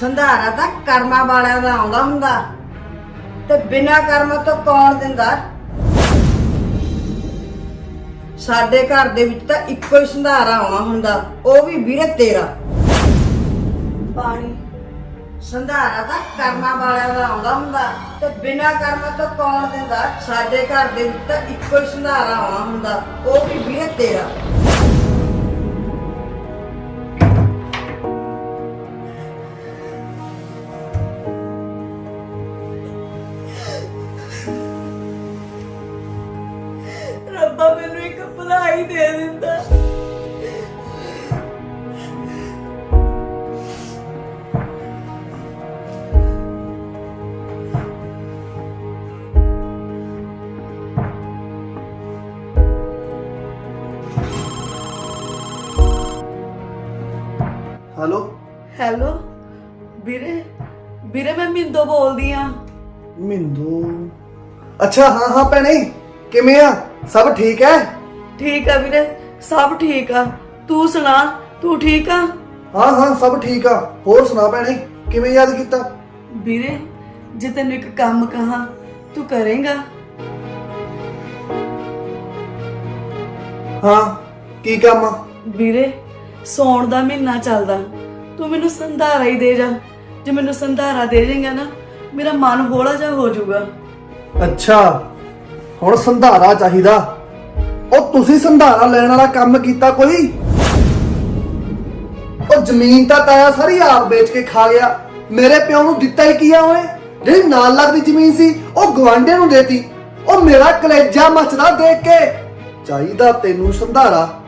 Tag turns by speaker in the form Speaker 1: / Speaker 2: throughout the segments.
Speaker 1: ਸੰਧਾਰਾ ਤਾਂ ਕਰਮਾਂ ਵਾਲਿਆਂ ਦਾ ਆਉਂਦਾ ਹੁੰਦਾ। ਤੇ ਬਿਨਾਂ ਕਰਮ ਤੋਂ ਕੌਣ ਦਿੰਦਾ? ਸਾਡੇ ਘਰ ਦੇ ਵਿੱਚ ਤਾਂ ਇੱਕੋ ਹੀ ਸੰਧਾਰਾ ਆਉਣਾ ਹੁੰਦਾ ਉਹ ਵੀ ਵੀਰੇ ਤੇਰਾ। ਪਾਣੀ। ਸੰਧਾਰਾ ਤਾਂ ਕਰਮਾਂ ਵਾਲਿਆਂ ਦਾ ਆਉਂਦਾ ਹੁੰਦਾ ਤੇ ਬਿਨਾਂ ਕਰਮ ਤੋਂ ਕੌਣ ਦਿੰਦਾ? ਸਾਡੇ ਘਰ ਦੇ ਵਿੱਚ ਤਾਂ ਇੱਕੋ ਹੀ ਸੰਧਾਰਾ ਆਉਣਾ ਹੁੰਦਾ ਉਹ ਵੀ ਵੀਰੇ ਤੇਰਾ। ਭਲਾਈ ਦੇ ਦਿੰਦਾ।
Speaker 2: ਹੈਲੋ
Speaker 3: ਹੈਲੋ ਵੀਰੇ ਵੀਰੇ ਮੈਂ ਮਿੰਦੋ ਬੋਲਦੀ ਆ।
Speaker 2: ਮਿੰਦੂ? ਅੱਛਾ ਹਾਂ ਹਾਂ ਭੈਣੇ ਕਿਵੇਂ ਆ? ਸਭ ਠੀਕ ਹੈ?
Speaker 3: ਠੀਕ ਆ ਵੀਰੇ ਸਭ ਠੀਕ ਆ। ਤੂੰ ਸੁਣਾ ਤੂੰ ਠੀਕ ਆ?
Speaker 2: ਹਾਂ ਹਾਂ ਸਭ ਠੀਕ ਆ। ਹੋਰ ਸੁਣਾ ਭੈਣੇ ਕਿਵੇਂ ਯਾਦ ਕੀਤਾ?
Speaker 3: ਵੀਰੇ ਜੇ ਤੈਨੂੰ ਇੱਕ ਕੰਮ ਕਹਾ ਤੂੰ ਕਰੇਗਾ।
Speaker 2: ਹਾਂ ਕੀ ਕੰਮ ਆ?
Speaker 3: ਵੀਰੇ ਸੌਣ ਦਾ ਮਹੀਨਾ ਚੱਲਦਾ। ਤੂੰ ਮੈਨੂੰ ਸੰਧਾਰਾ ਹੀ ਦੇ ਜਾ। ਜੇ ਮੈਨੂੰ ਸੰਧਾਰਾ ਦੇ ਜਾਏਗਾ ਨਾ ਮੇਰਾ ਮਨ ਹੌਲਾ ਜਾ ਹੋ ਜਾਊਗਾ।
Speaker 2: ਅੱਛਾ ਹੁਣ ਸੰਧਾਰਾ ਚਾਹੀਦਾ। ਉਹ ਤੁਸੀਂ ਸੰਧਾਰਾ ਲੈਣ ਵਾਲਾ ਕੰਮ ਕੀਤਾ ਕੋਈ? ਉਹ ਜ਼ਮੀਨ ਤਾਂ ਤਾਇਆ ਸਾਰੀ ਆਪ ਵੇਚ ਕੇ ਖਾ ਗਿਆ। ਮੇਰੇ ਪਿਓ ਨੂੰ ਦਿੱਤਾ ਹੀ ਕੀ ਆ ਉਹਨੇ? ਜਿਹੜੀ ਨਾਲ ਲੱਗਦੀ ਜ਼ਮੀਨ ਸੀ, ਉਹ ਗਵਾਂਢੇ ਨੂੰ ਦੇਤੀ। ਉਹ ਮੇਰਾ ਕਲੇਜਾ ਮੱਚਦਾ ਦੇਖ ਕੇ। ਚਾਹੀਦਾ ਤੈਨੂੰ ਸੰਧਾਰਾ।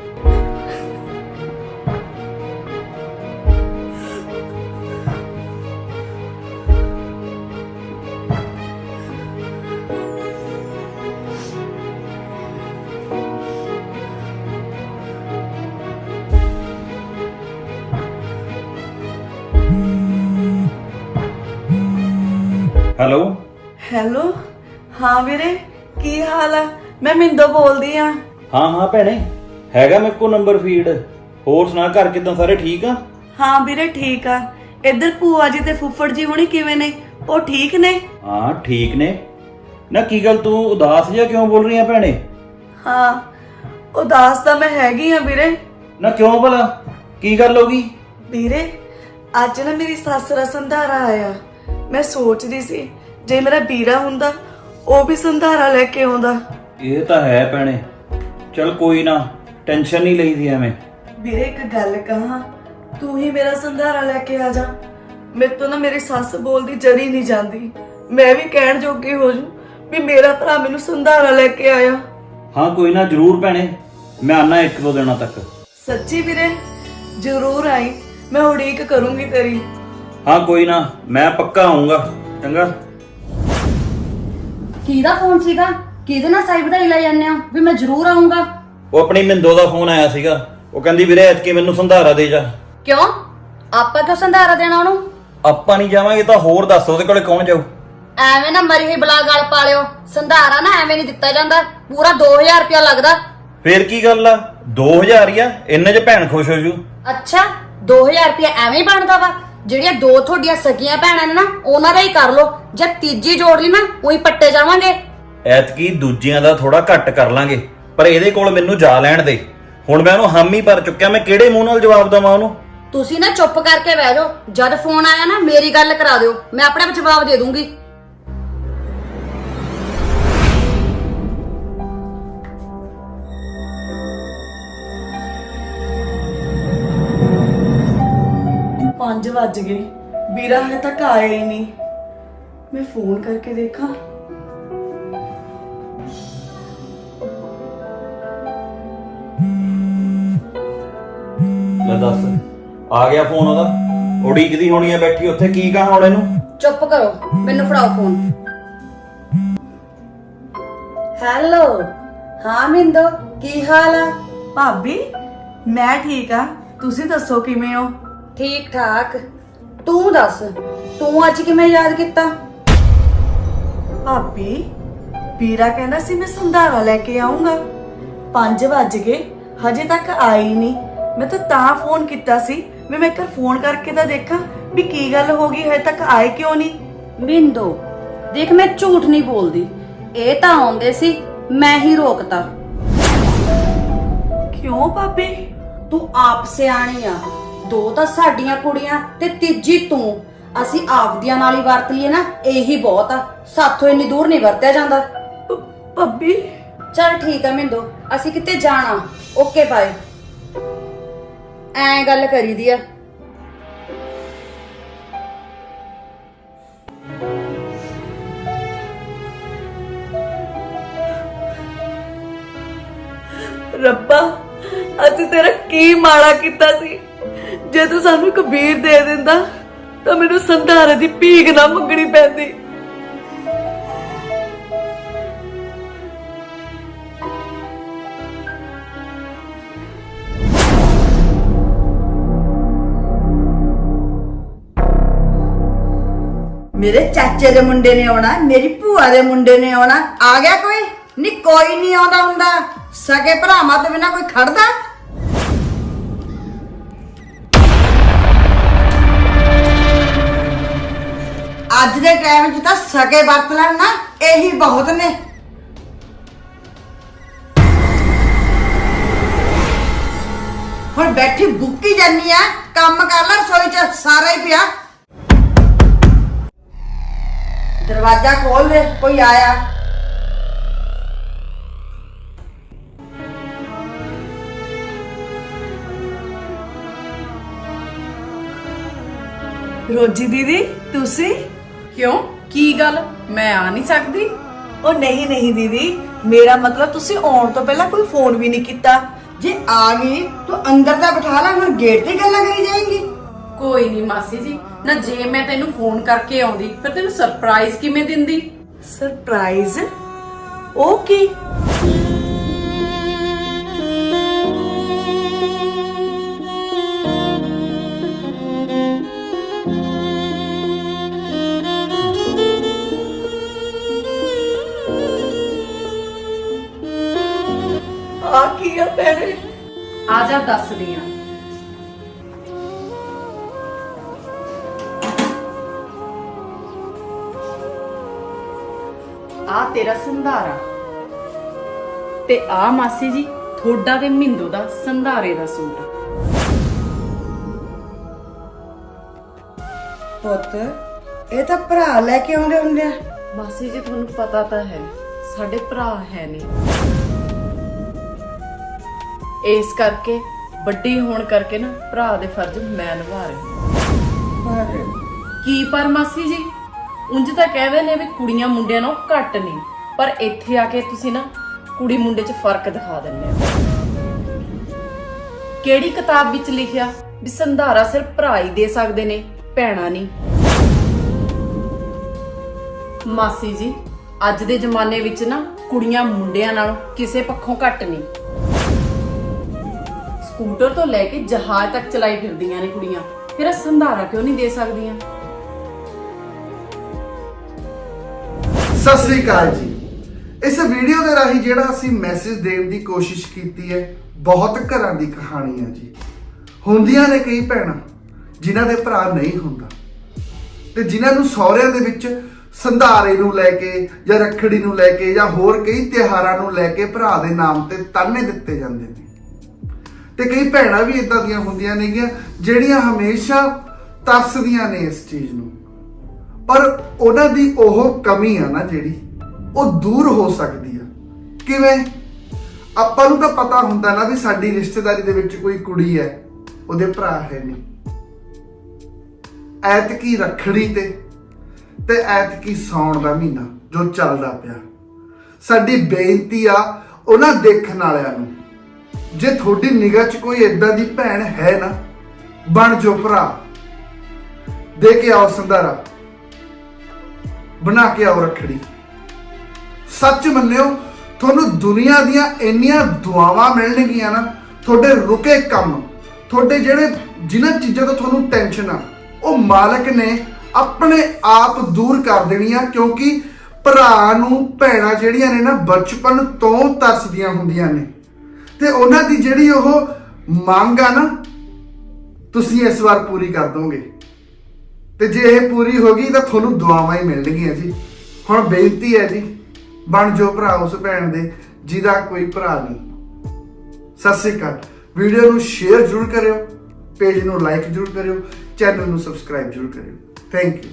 Speaker 4: ਹੈਲੋ?
Speaker 3: ਹੈਲੋ? ਹਾਂ ਵੀਰੇ ਕੀ ਹਾਲ ਆ? ਮੈਂ ਮਿੰਦੋ ਬੋਲਦੀ ਆ।
Speaker 4: ਹਾਂ ਹਾਂ ਭੈਣੇ ਹੈਗਾ ਮੇਰੇ ਕੋਲ ਨੰਬਰ ਫੀਡ ਹੋਰ ਸੁਣਾ ਘਰ ਕਿਦਾਂ ਸਾਰੇ ਠੀਕ ਆ?
Speaker 3: ਹਾਂ ਵੀਰੇ ਠੀਕ ਆ। ਇੱਧਰ ਭੂਆ ਜੀ ਤੇ ਫੁੱਫੜ ਜੀ ਹੁਣੀ ਕਿਵੇਂ ਨੇ? ਉਹ ਠੀਕ ਨੇ?
Speaker 4: ਹਾਂ ਠੀਕ ਨੇ। ਨਾ ਕੀ ਗੱਲ ਤੂੰ ਉਦਾਸ ਜਿਹਾ ਕਿਉਂ ਬੋਲ ਰਹੀ ਆ ਭੈਣੇ?
Speaker 3: ਹਾਂ ਉਦਾਸ ਤਾਂ ਮੈਂ ਹੈਗੀ ਆ ਵੀਰੇ।
Speaker 4: ਨਾ ਕਿਉਂ ਭਲਾ? ਕੀ ਗੱਲ ਹੋ ਗਈ?
Speaker 3: ਵੀਰੇ ਅੱਜ ਨਾ ਮੇਰੀ ਸੱਸ ਦਾ ਸੰਧਾਰਾ ਆਇਆ। ਮੈਂ ਸੋਚਦੀ ਸੀ ਜੇ ਮੇਰਾ ਵੀਰਾ ਹੁੰਦਾ ਉਹ ਵੀ ਸੰਧਾਰਾ ਲੈ ਕੇ ਆਉਂਦਾ।
Speaker 4: ਇਹ ਤਾਂ ਹੈ ਭੈਣੇ। ਚਲ ਕੋਈ ਨਾ ਟੈਨਸ਼ਨ ਨਹੀਂ ਲਈਦੀ ਐਵੇਂ।
Speaker 3: ਵੀਰੇ ਇੱਕ ਗੱਲ ਕਹਾਂ ਤੂੰ ਹੀ ਮੇਰਾ ਸੰਧਾਰਾ ਲੈ ਕੇ ਆ ਜਾ। ਮੇਰੇ ਤੋਂ ਨਾ ਮੇਰੀ ਸੱਸ ਬੋਲਦੀ ਜਰੀ ਨਹੀਂ ਜਾਂਦੀ। ਮੈਂ ਵੀ ਕਹਿਣ ਜੋਗੀ ਹੋ ਜੂ ਵੀ ਮੇਰਾ ਭਰਾ ਮੈਨੂੰ ਸੰਧਾਰਾ ਲੈ ਕੇ ਆਇਆ।
Speaker 4: ਹਾਂ ਕੋਈ ਨਾ ਜ਼ਰੂਰ ਭੈਣੇ। ਮੈਂ ਆਨਾ ਇੱਕ ਦੋ ਦਿਨਾਂ ਤੱਕ।
Speaker 3: ਸੱਚੀ ਵੀਰੇ ਜ਼ਰੂਰ ਆਈ। ਮੈਂ ਉਡੀਕ ਕਰੂੰਗੀ ਤੇਰੀ।
Speaker 4: ਹਾਂ ਕੋਈ ਨਾ ਮੈਂ ਪੱਕਾ ਆਉਂਗਾ ਚੰਗਾ।
Speaker 5: ਕਿਹਦਾ ਫੋਨ ਸੀਗਾ? ਕਿਹਦੇ ਨਾਲ ਸਾਈ ਵਧਾਈ ਲੈ ਜਾਂਦੇ ਹੋ? ਵੀ ਮੈਂ ਜ਼ਰੂਰ ਆਉਂਗਾ
Speaker 4: ਉਹ ਆਪਣੀ ਮਿੰਦੋ ਦਾ ਫੋਨ ਆਇਆ ਸੀਗਾ। ਉਹ ਕਹਿੰਦੀ ਵੀਰੇ ਐਤਕੀ ਮੈਨੂੰ ਸੰਧਾਰਾ ਦੇ ਜਾ।
Speaker 5: ਕਿਉਂ? ਆਪਾਂ ਕਿਉਂ ਸੰਧਾਰਾ ਦੇਣਾ ਉਹਨੂੰ?
Speaker 4: ਆਪਾਂ ਨਹੀਂ ਜਾਵਾਂਗੇ ਤਾਂ ਹੋਰ ਦੱਸ ਉਹਦੇ ਕੋਲੇ ਕੌਣ ਜਾਊ?
Speaker 5: ਐਵੇਂ ਨਾ ਮਰੀ ਹੋਈ ਬਲਾ ਗਲ ਪਾ ਲਿਓ ਸੰਧਾਰਾ ਨਾ ਐਵੇਂ ਨਹੀਂ ਦਿੱਤਾ ਜਾਂਦਾ। ਪੂਰਾ 2000 ਰੁਪਇਆ ਲੱਗਦਾ।
Speaker 4: ਫੇਰ ਕੀ ਗੱਲ ਆ? 2000 ਹੀ ਆ? ਇੰਨੇ ਚ ਭੈਣ ਖੁਸ਼ ਹੋ ਜੂ।
Speaker 5: ਅੱਛਾ 2000 ਰੁਪਇਆ ਐਵੇਂ ਹੀ ਬਣਦਾ ਵਾ। ਜਿਹੜੀਆਂ ਦੋ ਤੁਹਾਡੀਆਂ ਸਕੀਆਂ ਭੈਣਾਂ ਨੇ ਨਾ ਉਹਨਾਂ ਦਾ ਹੀ ਕਰ ਲਓ। ਜੇ ਤੀਜੀ ਜੋੜ ਲਈ ਨਾ ਉਹੀ ਪੱਟੇ ਜਾਵਾਂਗੇ।
Speaker 4: ਐਤਕੀ ਦੂਜਿਆਂ ਦਾ ਥੋੜਾ ਘੱਟ ਕਰ ਲਾਂਗੇ ਪਰ ਇਹਦੇ ਕੋਲ ਮੈਨੂੰ ਜਾ ਲੈਣ ਦੇ। ਹੁਣ ਮੈਂ ਉਹਨੂੰ ਹਾਮੀ ਭਰ ਚੁੱਕਿਆ ਮੈਂ ਕਿਹੜੇ ਮੂੰਹ ਨਾਲ ਜਵਾਬ ਦਵਾਂ ਉਹਨੂੰ?
Speaker 5: ਤੁਸੀਂ ਨਾ ਚੁੱਪ ਕਰਕੇ ਬਹਿ ਜਾਓ। ਜਦ ਫੋਨ ਆਇਆ ਨਾ ਮੇਰੀ ਗੱਲ ਕਰਾ ਦਿਓ। ਮੈਂ ਆਪਣੇ ਆਪ ਜਵਾਬ ਦੇ ਦੂੰਗੀ।
Speaker 3: ਪੰਜ ਵੱਜ ਗਏ। ਵੀਰਾ ਹਜੇ ਤੱਕ ਆਇਆ ਹੀ ਨਹੀਂ। ਮੈਂ ਫੋਨ ਕਰਕੇ ਦੇਖਾਂ।
Speaker 4: ਲੈ ਦੱਸ ਆ ਗਿਆ ਫੋਨ ਉਹਦਾ? ਉਡੀਕਦੀ ਹੋਣੀ ਆ ਬੈਠੀ ਉੱਥੇ ਕੀ ਕਹਾਂ ਹੁਣ ਇਹਨੂੰ?
Speaker 5: ਚੁੱਪ ਕਰੋ ਮੈਨੂੰ ਫੜਾਓ ਫੋਨ।
Speaker 1: ਹੈਲੋ ਹਾਂ ਮਿੰਦੋ ਕੀ ਹਾਲ ਆ?
Speaker 3: ਭਾਬੀ ਮੈਂ ਠੀਕ ਆ। ਤੁਸੀਂ ਦੱਸੋ ਕਿਵੇਂ ਹੋ?
Speaker 1: ਠੀਕ ਠਾਕ ਤੂੰ ਦੱਸ ਤੂੰ ਅੱਜ ਕਿਵੇਂ ਯਾਦ ਕੀਤਾ?
Speaker 3: ਭਾਬੀ ਵੀਰਾ ਕਹਿੰਦਾ ਸੀ ਮੈਂ ਸੰਧਾਰਾ ਲੈ ਕੇ ਆਉਂਗਾ 5 ਵੱਜ ਗਏ ਹਜੇ ਤੱਕ ਆਈ ਨਹੀਂ ਮੈਂ ਤਾਂ ਤਾਂ ਫੋਨ ਕੀਤਾ ਸੀ ਵੀ ਮੈਂ ਇੱਕ ਫੋਨ ਕਰਕੇ ਤਾਂ ਦੇਖਾਂ ਵੀ ਕੀ ਗੱਲ ਹੋ ਗਈ ਹਜੇ ਤੱਕ ਆਏ ਕਿਉਂ ਨਹੀਂ
Speaker 5: ਬਿੰਦੋ ਦੇਖ ਮੈਂ ਝੂਠ ਨਹੀਂ ਬੋਲਦੀ। ਇਹ ਤਾਂ ਆਉਂਦੇ ਸੀ ਮੈਂ ਹੀ ਰੋਕਤਾ।
Speaker 3: ਕਿਉਂ ਭਾਬੀ?
Speaker 5: ਤੂੰ ਆਪ ਸਿਆਣੀ ਆ। ਦੋ ਤਾਂ ਸਾਡੀਆਂ ਕੁੜੀਆਂ ਤੇ ਤੀਜੀ ਤੂੰ। ਅਸੀਂ ਆਪਦੀਆਂ ਨਾਲ ਹੀ ਵਰਤ ਲਈਏ ਨਾ ਇਹੀ ਬਹੁਤ ਆ। ਸਾਥੋਂ ਇੰਨੀ ਦੂਰ ਨਹੀਂ ਵਰਤਿਆ ਜਾਂਦਾ।
Speaker 3: ਭਾਬੀ।
Speaker 5: ਚਲ ਠੀਕ ਆ ਮਿੰਦੋ ਅਸੀਂ ਕਿਤੇ ਜਾਣਾ। Okay bye. ਐਂ ਗੱਲ ਕਰੀਦੀ ਆ।
Speaker 3: ਰੱਬਾ ਅਸੀਂ ਤੇਰਾ ਕੀ ਮਾੜਾ ਕੀਤਾ ਸੀ। ਜੇ ਤੂੰ ਸਾਨੂੰ ਕਬੀਰ ਦੇ ਦਿੰਦਾ, ਤਾਂ ਮੈਨੂੰ ਸੰਧਾਰੇ ਦੀ ਭੀਖ ਨਾ ਮੰਗਣੀ ਪੈਂਦੀ।
Speaker 1: ਮੇਰੇ ਚਾਚੇ ਦੇ ਮੁੰਡੇ ਨੇ ਆਉਣਾ, ਮੇਰੀ ਭੂਆ ਦੇ ਮੁੰਡੇ ਨੇ ਆਉਣਾ। ਆ ਗਿਆ ਕੋਈ? ਨਹੀਂ ਕੋਈ ਨਹੀਂ ਆਉਂਦਾ ਹੁੰਦਾ। ਸਕੇ ਭਰਾਵਾਂ ਤੋਂ ਬਿਨਾ ਕੋਈ ਖੜਦਾ? ਅੱਜ ਦੇ ਟਾਈਮ 'ਚ ਤਾਂ ਸਕੇ ਵਰਤ ਲੈਣ ਨਾ ਇਹੀ ਬਹੁਤ ਨੇ ਹੁਣ ਬੈਠੀ ਬੁੱਕੀ ਜਾਨੀ ਆ ਕੰਮ ਕਰ ਲੈ ਰਸੋਈ 'ਚ ਸਾਰਾ ਹੀ ਪਿਆ ਦਰਵਾਜ਼ਾ ਖੋਲ ਦੇ ਕੋਈ ਆਇਆ
Speaker 3: ਰੋਜੀ ਦੀਦੀ ਤੁਸੀਂ
Speaker 6: ਕਿਉਂ? ਕੀ ਗੱਲ? ਮੈਂ ਆ ਨਹੀਂ ਸਕਦੀ?
Speaker 3: ਉਹ ਨਹੀਂ ਨਹੀਂ ਦੀਦੀ। ਮੇਰਾ ਮਤਲਬ ਤੁਸੀਂ ਆਉਣ ਤੋਂ ਪਹਿਲਾਂ ਕੋਈ ਫੋਨ ਵੀ ਨਹੀਂ ਕੀਤਾ।
Speaker 1: ਜੇ ਆ ਗਈ ਤੂੰ ਅੰਦਰ ਤਾਂ ਬਿਠਾ ਲੈ ਹੁਣ ਗੇਟ ਤੇ ਗੱਲਾਂ ਕਰੀ ਜਾਏਂਗੀ।
Speaker 6: ਕੋਈ ਨਹੀਂ ਮਾਸੀ ਜੀ। ਨਾ ਜੇ ਮੈਂ ਤੈਨੂੰ ਫੋਨ ਕਰਕੇ ਆਉਂਦੀ ਫਿਰ ਤੈਨੂੰ ਸਰਪ੍ਰਾਈਜ਼ ਕਿਵੇਂ ਦਿੰਦੀ?
Speaker 3: ਸਰਪ੍ਰਾਈਜ਼ ਉਹ ਕੀ? ਆ ਕੀ ਆ ਭੈਣੇ
Speaker 6: ਆ ਜਾ ਦੱਸਦੀ ਆ ਆ ਤੇਰਾ ਸੰਧਾਰਾ। ਤੇ ਆ ਮਾਸੀ ਜੀ ਥੋੜਾ ਤੇ ਮਿੰਦੂ ਦਾ ਸੰਧਾਰੇ ਦਾ ਸੂਟ।
Speaker 1: ਪੁੱਤ ਇਹ ਤਾਂ ਭਰਾ ਲੈ ਕੇ ਆਉਂਦੇ ਹੁੰਦੇ ਆ।
Speaker 6: ਮਾਸੀ ਜੀ ਤੁਹਾਨੂੰ ਪਤਾ ਤਾਂ ਹੈ ਸਾਡੇ ਭਰਾ ਹੈ ਨਹੀਂ। ਇਸ ਕਰਕੇ ਵੱਡੀ ਹੋਣ ਕਰਕੇ ਨਾ ਭਰਾ ਦੇ ਫਰਜ਼ ਮੈਂ ਨਿਭਾ ਰਹੀ ਹਾਂ। ਕੀ ਪਰ ਮਾਸੀ ਜੀ? ਉਂਝ ਤਾਂ ਕਹਿੰਦੇ ਨੇ ਵੀ ਕੁੜੀਆਂ ਮੁੰਡਿਆਂ ਨਾਲੋਂ ਘੱਟ ਨਹੀਂ ਪਰ ਇੱਥੇ ਆ ਕੇ ਤੁਸੀਂ ਨਾ ਕੁੜੀ ਮੁੰਡੇ 'ਚ ਫ਼ਰਕ ਦਿਖਾ ਦਿੰਦੇ ਹੋ। ਕਿਹੜੀ ਕਿਤਾਬ ਵਿੱਚ ਲਿਖਿਆ ਵੀ ਸੰਧਾਰਾ ਸਿਰਫ ਭਰਾ ਹੀ ਦੇ ਸਕਦੇ ਨੇ ਭੈਣਾਂ ਨਹੀਂ? ਮਾਸੀ ਜੀ ਅੱਜ ਦੇ ਜ਼ਮਾਨੇ ਵਿੱਚ ਨਾ ਕੁੜੀਆਂ ਮੁੰਡਿਆਂ ਨਾਲੋਂ ਕਿਸੇ ਪੱਖੋਂ ਘੱਟ ਨਹੀਂ। ਸਕੂਟਰ ਤੋਂ ਲੈ ਕੇ ਜਹਾਜ਼ ਤੱਕ ਚਲਾਈ ਫਿਰਦੀਆਂ ਨੇ ਕੁੜੀਆਂ। ਫਿਰ ਸੰਧਾਰਾ ਕਿਉਂ ਨਹੀਂ ਦੇ ਸਕਦੀਆਂ?
Speaker 2: ਸਤਿ ਸ੍ਰੀ ਅਕਾਲ ਜੀ। ਇਸ ਵੀਡੀਓ ਦੇ ਰਾਹੀਂ ਜਿਹੜਾ ਅਸੀਂ ਮੈਸੇਜ ਦੇਣ ਦੀ ਕੋਸ਼ਿਸ਼ ਕੀਤੀ ਹੈ, ਬਹੁਤ ਘਰਾਂ ਦੀ ਕਹਾਣੀ ਹੈ ਜੀ। ਹੁੰਦੀਆਂ ਨੇ ਕਈ ਭੈਣਾਂ, ਜਿਨ੍ਹਾਂ ਦੇ ਭਰਾ ਨਹੀਂ ਹੁੰਦਾ। ਤੇ ਜਿਨ੍ਹਾਂ ਨੂੰ ਸਹੁਰਿਆਂ ਦੇ ਵਿੱਚ ਸੰਧਾਰੇ ਨੂੰ ਲੈ ਕੇ ਜਾਂ ਰੱਖੜੀ ਨੂੰ ਲੈ ਕੇ ਜਾਂ ਹੋਰ ਕਈ ਤਿਉਹਾਰਾਂ ਨੂੰ ਲੈ ਕੇ ਭਰਾ ਦੇ ਨਾਮ ਤੇ ਤਾਨੇ ਦਿੱਤੇ ਜਾਂਦੇ ਨੇ। ਤੇ ਕਈ ਭੈਣਾਂ ਵੀ ਇਦਾਂ ਦੀਆਂ ਹੁੰਦੀਆਂ ਨੇਗੀਆਂ ਜਿਹੜੀਆਂ ਹਮੇਸ਼ਾ ਤਰਸਦੀਆਂ ਨੇ ਇਸ ਚੀਜ਼ ਨੂੰ। ਪਰ ਉਹਨਾਂ ਦੀ ਉਹ ਕਮੀ ਆ ਨਾ ਜਿਹੜੀ, ਉਹ ਦੂਰ ਹੋ ਸਕਦੀ ਆ। ਕਿਵੇਂ? ਆਪਾਂ ਨੂੰ ਤਾਂ ਪਤਾ ਹੁੰਦਾ ਨਾ ਵੀ ਸਾਡੀ ਰਿਸ਼ਤੇਦਾਰੀ ਦੇ ਵਿੱਚ ਕੋਈ ਕੁੜੀ ਹੈ, ਉਹਦੇ ਭਰਾ ਹੈ ਨਹੀਂ। ਐਤਕੀ ਰੱਖੜੀ ਤੇ ਤੇ ਐਤਕੀ ਸੌਣ ਦਾ ਮਹੀਨਾ ਜੋ ਚੱਲਦਾ ਪਿਆ। ਸਾਡੀ ਬੇਨਤੀ ਆ ਉਹਨਾਂ ਦੇਖਣ ਵਾਲਿਆਂ ਨੂੰ। ਜੇ ਤੁਹਾਡੀ ਨਿਗਾਹ 'ਚ ਕੋਈ ਇਦਾਂ ਦੀ ਭੈਣ ਹੈ ਨਾ, ਬਣ ਜੋ ਭਰਾ। ਦੇ ਕੇ ਆਓ ਸੰਧਾਰਾ। ਬਣਾ ਕੇ ਆਓ ਰੱਖੜੀ। ਸੱਚ ਮੰਨਿਓ, ਤੁਹਾਨੂੰ ਦੁਨੀਆ ਦੀਆਂ ਇੰਨੀਆਂ ਦੁਆਵਾਂ ਮਿਲਣਗੀਆਂ ਨਾ, ਤੁਹਾਡੇ ਰੁਕੇ ਕੰਮ, ਤੁਹਾਡੇ ਜਿਹੜੇ ਜਿਨ੍ਹਾਂ ਚੀਜ਼ਾਂ ਤੋਂ ਤੁਹਾਨੂੰ ਟੈਨਸ਼ਨ ਆ, ਉਹ ਮਾਲਕ ਨੇ ਆਪਣੇ ਆਪ ਦੂਰ ਕਰ ਦੇਣੀਆਂ, ਕਿਉਂਕਿ ਭਰਾ ਨੂੰ ਭੈਣਾਂ ਜਿਹੜੀਆਂ ਨੇ ਨਾ, ਬਚਪਨ ਤੋਂ ਤਰਸਦੀਆਂ ਹੁੰਦੀਆਂ ਨੇ। ਤੇ ਉਹਨਾਂ ਦੀ ਜਿਹੜੀ ਉਹ ਮੰਗ ਆ ਨਾ, ਤੁਸੀਂ ਇਸ ਵਾਰ ਪੂਰੀ ਕਰ ਦੋਗੇ। ਤੇ ਜੇ ਇਹ ਪੂਰੀ ਹੋ ਗਈ ਤਾਂ ਤੁਹਾਨੂੰ ਦੁਆਵਾਂ ਹੀ ਮਿਲਣਗੀਆਂ ਜੀ। ਹੁਣ ਬੇਨਤੀ ਹੈ ਜੀ, ਬਣ ਜੋ ਭਰਾ ਉਸ ਭੈਣ ਦੇ, ਜਿਹਦਾ ਕੋਈ ਭਰਾ ਨਹੀਂ। ਸਤਿ ਸ੍ਰੀ ਅਕਾਲ। ਵੀਡੀਓ ਨੂੰ ਸ਼ੇਅਰ ਜ਼ਰੂਰ ਕਰਿਓ, ਪੇਜ ਨੂੰ ਲਾਈਕ ਜ਼ਰੂਰ ਕਰਿਓ, ਚੈਨਲ ਨੂੰ ਸਬਸਕ੍ਰਾਈਬ ਜ਼ਰੂਰ ਕਰਿਓ। Thank you